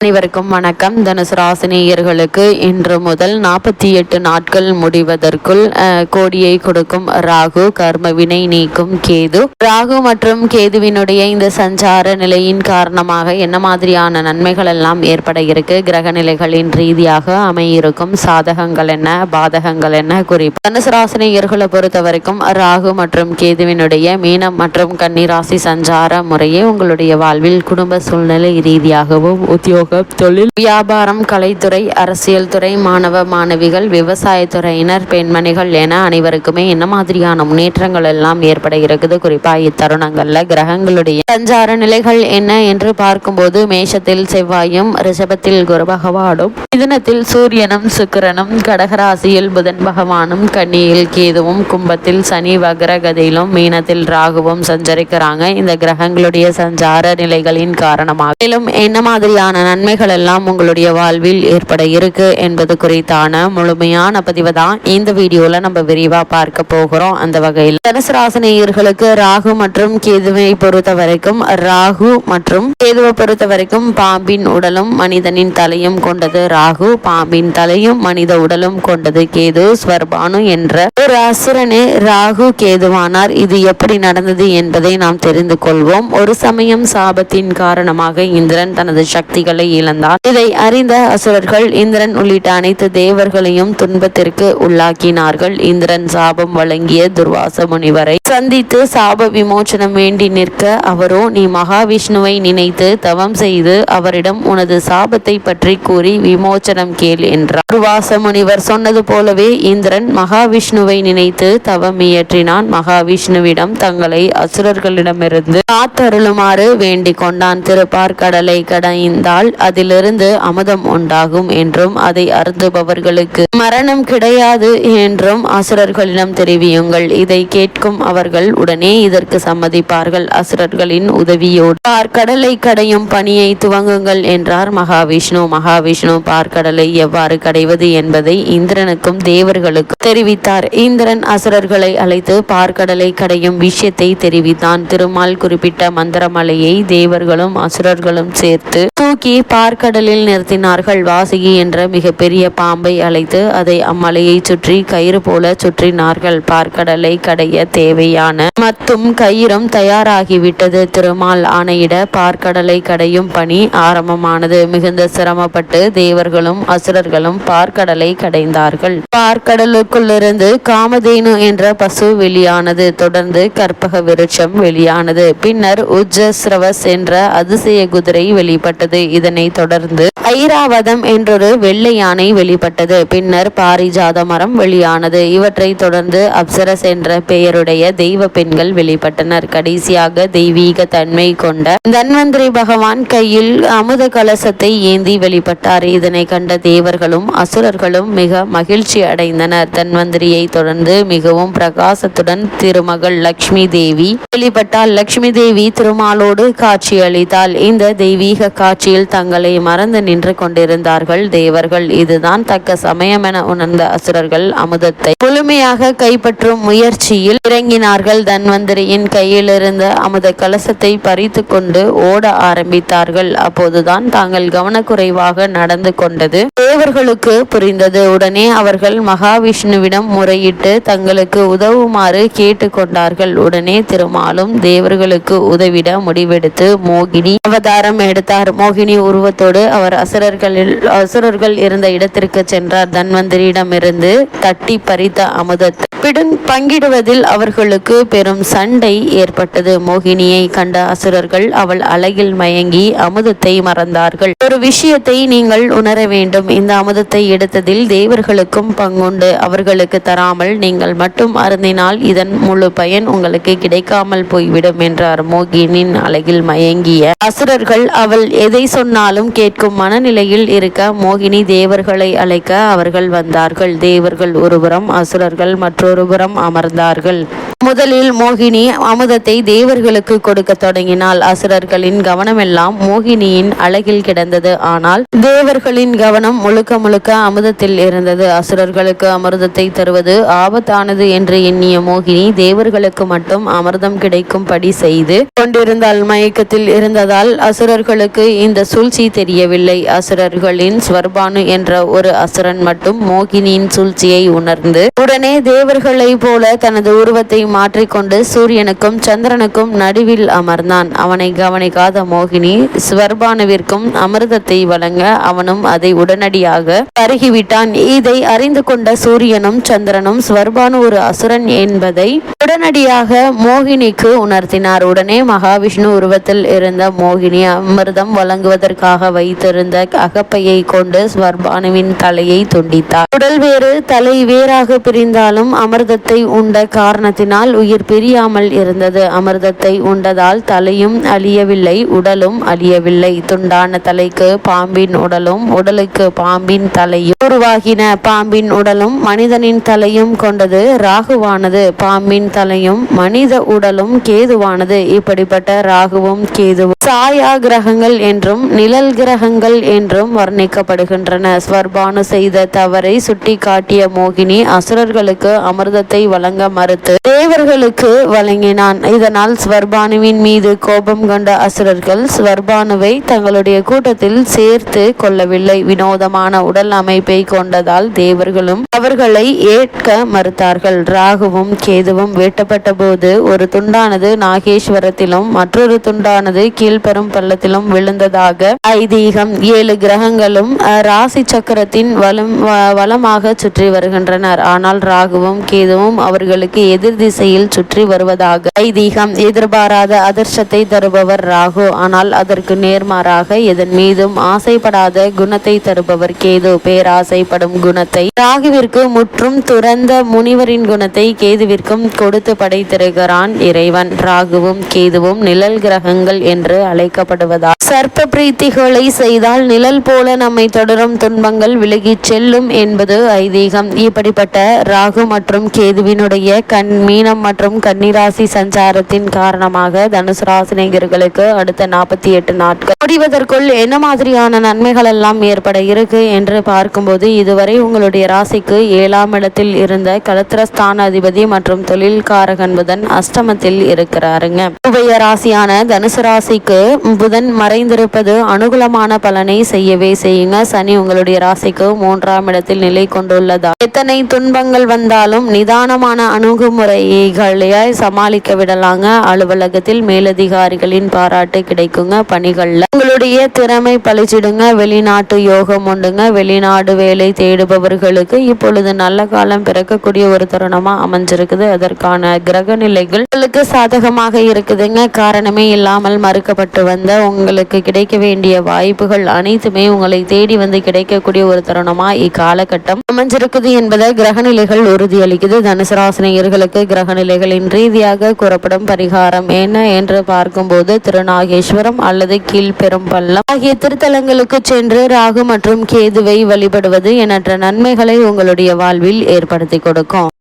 அனைவருக்கும் வணக்கம். தனுசு ராசினியர்களுக்கு இன்று முதல் நாற்பத்தி எட்டு நாட்கள் முடிவதற்குள் அஹ், கோடியை கொடுக்கும் ராகு கர்ம வினை நீக்கும் கேது. ராகு மற்றும் கேதுவினுடைய இந்த சஞ்சார நிலையின் காரணமாக என்ன மாதிரியான நன்மைகள் எல்லாம் ஏற்பட இருக்கு? கிரக நிலைகளின் ரீதியாக அமையிருக்கும் சாதகங்கள் என்ன? பாதகங்கள் என்ன? குறிப்பு. தனுசு ராசினியர்களை பொறுத்த வரைக்கும் ராகு மற்றும் கேதுவினுடைய மீனம் மற்றும் கன்னிராசி சஞ்சார முறையே உங்களுடைய வாழ்வில் குடும்ப சூழ்நிலை ரீதியாகவும் உத்தியோக தொழில். வியாபாரம் கலைத்துறை அரசியல் துறை மாணவ மாணவிகள் விவசாயத்துறையினர் பெண்மணிகள் என அனைவருக்குமே என்ன மாதிரியான முன்னேற்றங்கள் எல்லாம் ஏற்பட இருக்குது? குறிப்பா இத்தருணங்கள்ல கிரகங்களுடைய சஞ்சார நிலைகள் என்ன என்று பார்க்கும்போது மேஷத்தில் செவ்வாயும் ரிஷபத்தில் குரு பகவானும் மிதனத்தில் சூரியனும் சுக்கிரனும் கடகராசியில் புதன் பகவானும் கன்னியில் கேதுவும் கும்பத்தில் சனி வக்ரகதியிலும் மீனத்தில் ராகுவும் சஞ்சரிக்கிறாங்க. இந்த கிரகங்களுடைய சஞ்சார நிலைகளின் காரணமாக. மேலும் என்ன மாதிரியான நன்மைகள் எல்லாம் உங்களுடைய வாழ்வில் ஏற்பட இருக்கு என்பது குறித்தான முழுமையான பதிவு தான் இந்த வீடியோல நம்ம விரிவா பார்க்க போகிறோம். அந்த வகையில் தனுசு ராசினியர்களுக்கு ராகு மற்றும் கேதுவை பொறுத்த வரைக்கும் ராகு மற்றும் கேதுவை பொறுத்த வரைக்கும் பாம்பின் உடலும் மனிதனின் தலையும் கொண்டது. ராகு பாம்பின் தலையும் மனித உடலும் கொண்டது. கேது ஸ்வர்பானு என்ற ஒரு அசுரனே ராகு கேதுவானார். இது எப்படி நடந்தது என்பதை நாம் தெரிந்து கொள்வோம். ஒரு சமயம் சாபத்தின் காரணமாக இந்திரன் தனது சக்திகளை இழந்தார். இதை அறிந்த அசுரர்கள் இந்திரன் உள்ளிட்ட அனைத்து தேவர்களையும் துன்பத்திற்கு உள்ளாக்கினார்கள். இந்திரன் சாபம் வழங்கிய துர்வாச முனிவரை சந்தித்து சாப விமோச்சனம் வேண்டி நிற்க அவரோ நீ மகாவிஷ்ணுவை நினைத்து தவம் செய்து அவரிடம் உனது சாபத்தை பற்றி கூறி விமோச்சனம் கேள் என்றார். துர்வாச முனிவர் சொன்னது போலவே இந்திரன் மகாவிஷ்ணுவை நினைத்து தவம் இயற்றினான். மகாவிஷ்ணுவிடம் தங்களை அசுரர்களிடமிருந்து காத்தருளுமாறு வேண்டிக் கொண்டான். திருப்பார்கடலை கடைந்தால் அதிலிருந்து அமுதம் உண்டாகும் என்றும் அதை அருந்துபவர்களுக்கு மரணம் கிடையாது என்றும் அசுரர்களிடம் தெரிவியுங்கள். இதை கேட்கும் அவர்கள் உடனே இதற்கு சம்மதிப்பார்கள். அசுரர்களின் உதவியோடு பார்க்கடலை கடையும் பணியை துவங்குங்கள் என்றார் மகாவிஷ்ணு. மகாவிஷ்ணு பார்க்கடலை எவ்வாறு கடைவது என்பதை இந்திரனுக்கும் தேவர்களுக்கும் தெரிவித்தார். இந்திரன் அசுரர்களை அழைத்து பார்க்கடலை கடையும் விஷயத்தை தெரிவித்தான். திருமால் குறிப்பிட்ட மந்திரமலையை தேவர்களும் அசுரர்களும் சேர்த்து தூக்கி பார்க்கடலில் நிறுத்தினார்கள். வாசுகி என்ற மிகப்பெரிய பாம்பை அழைத்து அதை அம்மலையை சுற்றி கயிறு போல சுற்றினார்கள். பார்க்கடலை கடைய தேவையான மத்தும் கயிறும் தயாராகிவிட்டது. திருமால் ஆணையிட பார்க்கடலை கடையும் பணி ஆரம்பமானது. மிகுந்த சிரமப்பட்டு தேவர்களும் அசுரர்களும் பார்க்கடலை கடைந்தார்கள். பார்க்கடலுக்குள்ளிருந்து காமதேனு என்ற பசு வெளியானது. தொடர்ந்து கற்பக விருட்சம் வெளியானது. பின்னர் உஜ்ஜஸ்ரவஸ் என்ற அதிசய குதிரை வெளிப்பட்டது. இதன் தொடர்ந்து ஐராவதம் என்றொரு வெள்ளை யானை வெளிப்பட்டது. பின்னர் பாரிஜாத மரம் வெளியானது. இவற்றை தொடர்ந்து அப்சரஸ் என்ற பெயருடைய தெய்வ பெண்கள் வெளிப்பட்டனர். கடைசியாக தெய்வீக தன்மை கொண்ட தன்வந்திரி பகவான் கையில் அமுத கலசத்தை ஏந்தி வெளிப்பட்டார். இதனை கண்ட தேவர்களும் அசுரர்களும் மிக மகிழ்ச்சி அடைந்தனர். தன்வந்திரியை தொடர்ந்து மிகவும் பிரகாசத்துடன் திருமகள் லக்ஷ்மி தேவி வெளிப்பட்டால் லக்ஷ்மி தேவி திருமாலோடு காட்சியளித்தாள். இந்த தெய்வீக காட்சியில் தங்களை மறந்து நின்று கொண்டிருந்தார்கள். தேவர்கள் இதுதான் தக்க சமயம் என உணர்ந்த அசுரர்கள் அமுதத்தை முழுமையாக கைப்பற்றும் முயற்சியில் இறங்கினார்கள். தன்வந்திரியின் கையிலிருந்து அமுத கலசத்தை பறித்து கொண்டு ஓட ஆரம்பித்தார்கள். அப்போதுதான் தாங்கள் கவனக்குறைவாக நடந்து கொண்டது தேவர்களுக்கு புரிந்தது. உடனே அவர்கள் மகாவிஷ்ணுவிடம் முறையிட்டு தங்களுக்கு உதவுமாறு கேட்டுக்கொண்டார்கள். உடனே திருமாலும் தேவர்களுக்கு உதவிட முடிவெடுத்து மோகினி அவதாரம் எடுத்தார். மோகினி உருவத்தோடு அவர் அசுரர்களில் அசுரர்கள் இருந்த இடத்திற்கு சென்றார். தன்வந்திரியிடமிருந்து தட்டி பறித்த அமுதத்தை பிடன் பங்கிடுவதில் அவர்களுக்கு பெரும் சண்டை ஏற்பட்டது. மோகினியை கண்ட அசுரர்கள் அவள் அழகில் மயங்கி அமுதத்தை மறந்தார்கள். ஒரு விஷயத்தை நீங்கள் உணர வேண்டும். இந்த அமுதத்தை எடுத்ததில் தேவர்களுக்கும் பங்குண்டு. அவர்களுக்கு தராமல் நீங்கள் மட்டும் அருந்தினால் இதன் முழு பயன் உங்களுக்கு கிடைக்காமல் போய்விடும் என்றார் மோகினின் அழகில் மயங்கிய அசுரர்கள். அவள் எதை சொன்னாலும் கேட்கும் மனநிலையில் இருக்க மோகினி தேவர்களை அழைக்க அவர்கள் வந்தார்கள். தேவர்கள் ஒருபுறம் அசுரர்கள் மற்றொருபுறம் அமர்ந்தார்கள். முதலில் மோகினி அமுதத்தை தேவர்களுக்கு கொடுக்க தொடங்கினாள். அசுரர்களின் கவனமெல்லாம் மோகினியின் அழகில் கிடந்தது. ஆனால் தேவர்களின் கவனம் முழுக்க முழுக்க அமுதத்தில் இருந்தது. அசுரர்களுக்கு அமிர்தத்தை தருவது ஆபத்தானது என்று எண்ணிய மோகினி தேவர்களுக்கு மட்டும் அமிர்தம் கிடைக்கும்படி செய்து கொண்டிருந்தால் மயக்கத்தில் இருந்ததால் அசுரர்களுக்கு இந்த சூழ்ச்சி தெரியவில்லை. அசுரர்களின் ஸ்வர்பானு என்ற ஒரு அசுரன் மட்டும் மோகினியின் சூழ்ச்சியை உணர்ந்து உடனே தேவர்களைப் போல தனது உருவத்தை மாற்றிக்கொண்டு சூரியனுக்கும் சந்திரனுக்கும் நடுவில் அமர்ந்தான். அவனை கவனிக்காத மோகினி ஸ்வர்பானுவிற்கும் அமிர்தத்தை வழங்க அவனும் அதை உடனடியாக பருகிவிட்டான் இதை அறிந்து கொண்ட சூரியனும் சந்திரனும் ஸ்வர்பானு ஒரு அசுரன் என்பதை உடனடியாக மோகினிக்கு உணர்த்தினார். உடனே மகாவிஷ்ணு உருவத்தில் இருந்த மோகினி அமிர்தம் வழங்குவதற்காக வைத்திருந்த அகப்பையை கொண்டு ஸ்வர்பானுவின் தலையை துண்டித்தார். உடல் வேறு தலை வேறாக பிரிந்தாலும் அமிர்தத்தை உண்ட காரணத்தினால் உயிர் பிரியாமல் இருந்தது. அமிர்தத்தை உண்டதால் தலையும் அழியவில்லை உடலும் அழியவில்லை. துண்டான தலைக்கு பாம்பின் உடலும் உடலுக்கு பாம்பின் தலையும் உருவாகின. பாம்பின் உடலும் மனிதனின் தலையும் கொண்டது ராகுவானது. பாம்பின் தலையும் மனித உடலும் கேதுவானது. இப்படிப்பட்ட ராகுவும் கேதுவும் சாயா கிரகங்கள் என்றும் நிழல் கிரகங்கள் என்றும் வர்ணிக்கப்படுகின்றன. ஸ்வர்பானு செய்த தவறை சுட்டி காட்டிய மோகினி அசுரர்களுக்கு அமிர்தத்தை வழங்க மறுத்து தேவர்களுக்கு வழங்கினான். இதனால் ஸ்வர்பானுவின் மீது கோபம் கொண்ட அசுரர்கள் ஸ்வர்பானுவை தங்களுடைய கூட்டத்தில் சேர்த்து கொள்ளவில்லை. வினோதமான உடல் அமைப்பை கொண்டதால் தேவர்களும் அவர்களை ஏற்க மறுத்தார்கள். ராகுவும் கேதுவும் வெட்டப்பட்ட போது ஒரு துண்டானது நாகேஸ்வரத்திலும் மற்றொரு துண்டானது கீழ்பெரும் பள்ளத்திலும் விழுந்ததாக ஐதீகம் ஏழு கிரகங்களும் ராசி சக்கரத்தின் வலம் வ- சுற்றி வருகின்றனர். ஆனால் ராகுவும் கேதுவும் அவர்களுக்கு எதிர் திசையில் சுற்றி வருவதாக ஐதீகம் எதிர்பாராத அதிர்ஷ்டத்தை தருபவர் ராகு. ஆனால் அதற்கு நேர்மாறாக எதன் மீதும் ஆசைப்படாத குணத்தை தருபவர் கேது. பேராசைப்படும் குணத்தை ராகுவிற்கு முற்றும் துறந்த முனிவரின் குணத்தை கேதுவிற்கும் கொடுத்து படைத்திருக்கிறான் இறைவன். ராகுவும் கேதுவும் நிழல் கிரகங்கள் என்று அழைக்கப்படுவதால் சர்ப்ப பிரீத்திகளை செய்தால் நிழல் போல நம்மை தொடரும் துன்பங்கள் விலகிச் செல்லும் என்பது ஐதீகம். இப்படிப்பட்ட ராகு மற்றும் கேதுவினுடைய கண் மீனம் மற்றும் கன்னிராசி சஞ்சாரத்தின் காரணமாக தனுசு ராசினியர்களுக்கு அடுத்த நாற்பத்தி எட்டு நாட்கள். முடிவதற்குள் என்ன மாதிரியான நன்மைகள் எல்லாம் ஏற்பட இருக்கு என்று பார்க்கும்போது இதுவரை உங்களுடைய ராசிக்கு ஏழாம் இடத்தில் இருந்த கலத்திரஸ்தான அதிபதி மற்றும் தொழில்காரகன் புதன் அஷ்டமத்தில் இருக்கிறாருங்க. உபய ராசியான தனுசு ராசிக்கு புதன் மறைந்திருப்பது அனுகூலமான பலனை செய்யவே செய்யுங்க. சனி உங்களுடைய ராசிக்கு மூன்றாம் இடத்தில் நிலை கொண்டுள்ளதா? எத்தனை துன்பங்கள் வந்தாலும் நிதானமான அணுகுமுறை அணுகுமுறைகளை சமாளிக்க விடலாங்க. அலுவலகத்தில் மேலதிகாரிகளின் பாராட்டு கிடைக்குங்க. பணிகள்ல உங்களுடைய திறமை பழிச்சிடுங்க. வெளிநாட்டு யோகம் உண்டுங்க. வெளிநாடு வேலை தேடுபவர்களுக்கு இப்பொழுது நல்ல காலம் பிறக்கக்கூடிய ஒரு தருணமா அமைஞ்சிருக்குது. அதற்கான கிரக நிலைகள் உங்களுக்கு சாதகமாக இருக்குதுங்க. காரணமே இல்லாமல் மறுக்கப்பட்டு வந்த உங்களுக்கு கிடைக்க வேண்டிய வாய்ப்புகள் அனைத்துமே உங்களை தேடி வந்து கிடைக்கக்கூடிய ஒரு தருணமா இக்காலகட்டம் அமைஞ்சிருக்குது என்பதை கிரகநிலைகள் உறுதியளிக்குது. தனுசு ராசினியர்களுக்கு கிரகநிலைகளின் ரீதியாக கூறப்படும் பரிகாரம் என்ன என்று பார்க்கும்போது திருநாகேஸ்வரம் அல்லது கீழ்பெரும்பள்ளம் ஆகிய திருத்தலங்களுக்கு சென்று ராகு மற்றும் கேதுவை வழிபடுவது எண்ணற்ற நன்மைகளை உங்களுடைய வாழ்வில் ஏற்படுத்தி கொடுக்கும்.